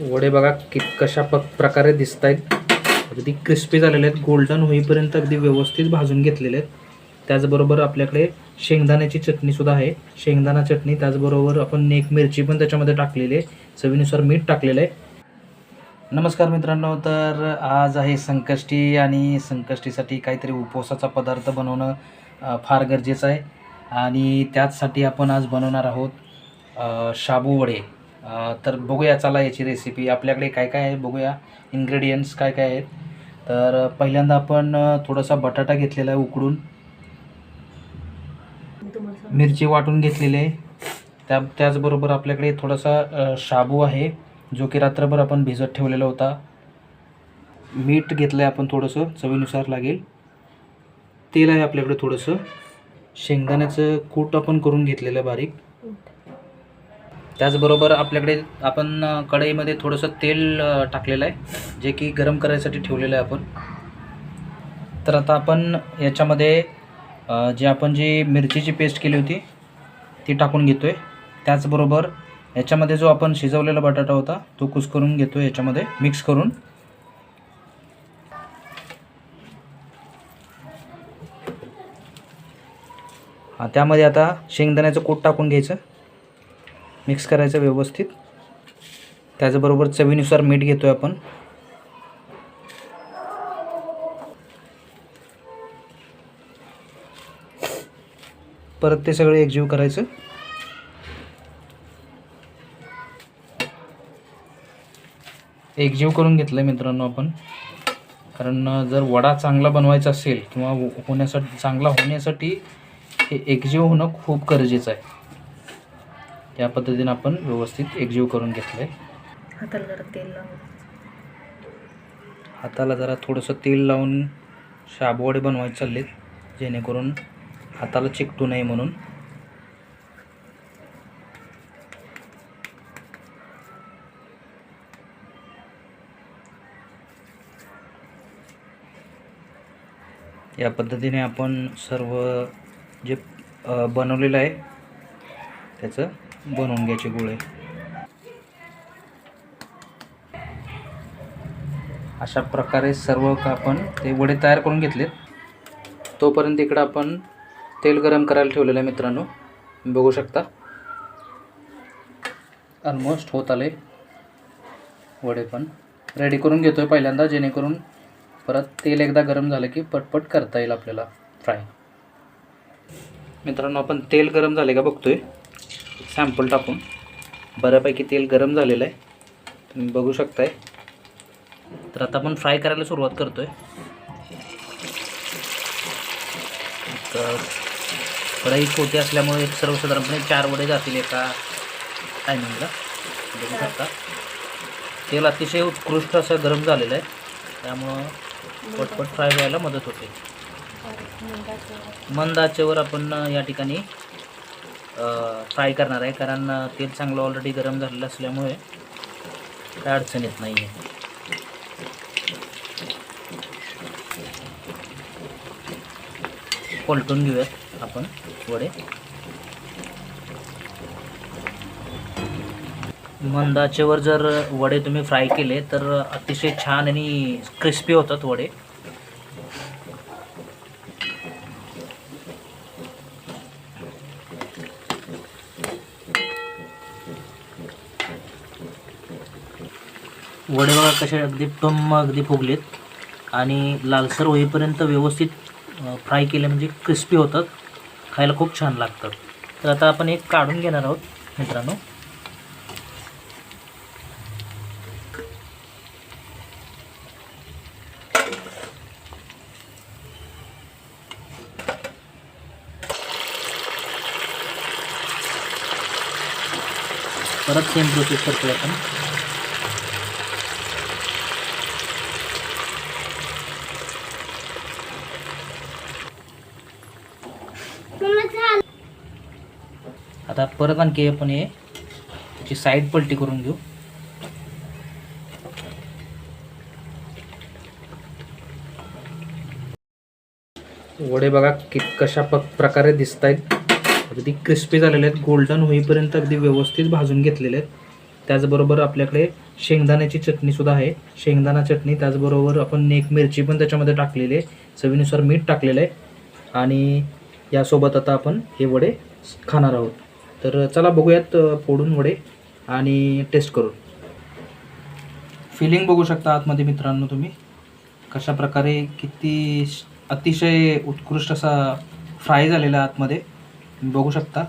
वडे बघा कि कशा प प्रकारे दिसत आहेत अगदी क्रिस्पी झालेले आहेत. गोल्डन होईपर्यंत अगदी व्यवस्थित भाजून घेतलेले आहेत. त्याचबरोबर आपल्याकडे शेंगदाण्याची चटणीसुद्धा आहे. शेंगदाणा चटणी त्याचबरोबर आपण एक मिरची पण त्याच्यामध्ये टाकलेली आहे. चवीनुसार मीठ टाकलेलं आहे. नमस्कार मित्रांनो तर आज आहे संकष्टी आणि संकष्टीसाठी काहीतरी उपवासाचा पदार्थ बनवणं फार गरजेचं आहे. आणि त्याचसाठी आपण आज बनवणार आहोत शाबू वडे. तर बघूया चला याची रेसिपी आपल्याकडे काय काय आहे बघूया. इन्ग्रेडियंट्स काय काय आहेत. तर पहिल्यांदा आपण थोडासा बटाटा घेतलेला आहे उकडून. मिरची वाटून घेतलेली आहे. त्या त्याचबरोबर आपल्याकडे थोडासा शाबू आहे जो की रात्रभर आपण भिजत ठेवलेला होता. मीठ घेतलं आहे आपण थोडंसं चवीनुसार लागेल. तेल आहे आपल्याकडे थोडंसं. शेंगदाण्याचं कूट आपण करून घेतलेलं आहे बारीक. त्याचबरोबर आपल्याकडे आपण कढईमध्ये थोडंसं तेल टाकलेलं आहे जे की गरम करायसाठी ठेवलेलं आहे आपण. तर आता आपण याच्यामध्ये जी जे आपण जी मिरचीची पेस्ट केली होती ती टाकून घेतो आहे त्याचबरोबर याच्यामध्ये जो आपण शिजवलेला बटाटा होता तो कुसकरून घेतो याच्यामध्ये मिक्स करून. त्यामध्ये आता शेंगदाण्याचं कूट टाकून घ्यायचं. मिक्स करायचं व्यवस्थित. त्याचबरोबर चवीनुसार मीठ घेतो आहे आपण. परत ते सगळे एकजीव करायचं. एकजीव करून घेतलं आहे मित्रांनो आपण. कारण जर वडा चांगला बनवायचा असेल किंवा होण्यासाठी चांगला होण्यासाठी हे एकजीव होणं खूप गरजेचं आहे. त्या पद्धतीने आपण व्यवस्थित एकजीव करून घेतलं आहे हाताला जरा तेल लावून. हाताला जरा थोडंसं तेल लावून शाबूवडे बनवायचे चाललेत जेणेकरून हाताला चिकटू नये म्हणून. या पद्धतीने आपण सर्व जे बनवलेलं आहे त्याचं बनवून घ्यायचे गोळे. अशा प्रकारे सर्व का आपण ते वडे तयार करून घेतलेत. तोपर्यंत इकडं आपण तेल गरम करायला ठेवलेलं आहे मित्रांनो. बघू शकता. ऑलमोस्ट होत आले वडे पण रेडी करून घेतो आहे पहिल्यांदा जेणेकरून परत तेल एकदा गरम झालं की पटपट करता येईल आपल्याला फ्राय मित्रांनो आपण तेल गरम झाले का बघतोय? सॅम्पल टाकून बऱ्यापैकी तेल गरम झालेलं आहे. तुम्ही बघू शकताय. तर आता आपण फ्राय करायला सुरुवात करतोय. तर कढई छोटी असल्यामुळे सर्वसाधारणपणे चार वडे जातील एका टायमिंगला बघू शकता. तेल अतिशय उत्कृष्ट असं गरम झालेलं आहे. त्यामुळं पटपट फ्राय व्हायला मदत होते. मंद आचेवर आपण या ठिकाणी फ्राय करणार आहे. कारण तेल चांगलं ऑलरेडी गरम झालेलं असल्यामुळे काय अडचण येत नाही आहे पलटून घेऊयात आपण वडे. मंदाचेवर जर वडे तुम्ही फ्राय केले तर अतिशय छान आणि क्रिस्पी होतात वडे. वडे बघा कसे अगदी टम्म अगदी फुगलेत. आणि लालसर होईपर्यंत व्यवस्थित फ्राय केले म्हणजे क्रिस्पी होतात. खायला खूप छान लागतात. तर आता आपण एक काढून घेणार आहोत मित्रांनो. परत सेम प्रोसेस करतोय आपण. आता परत आणखी आपण हे त्याची साईड पलटी करून घेऊ. वडे बघा कि कशा प प्रकारे दिसत आहेत अगदी क्रिस्पी झालेले आहेत. गोल्डन होईपर्यंत अगदी व्यवस्थित भाजून घेतलेले आहेत. त्याचबरोबर आपल्याकडे शेंगदाण्याची चटणीसुद्धा आहे. शेंगदाणा चटणी त्याचबरोबर आपण एक मिरची पण त्याच्यामध्ये टाकलेली आहे. चवीनुसार मीठ टाकलेलं आहे. आणि यासोबत आता आपण हे वडे खाणार आहोत. तर चला बघूयात फोडून वडे आणि टेस्ट करून. फिलिंग बघू शकता आतमध्ये मित्रांनो तुम्ही. कशा प्रकारे किती अतिशय उत्कृष्ट असा फ्राय झालेला आहे आतमध्ये बघू शकता.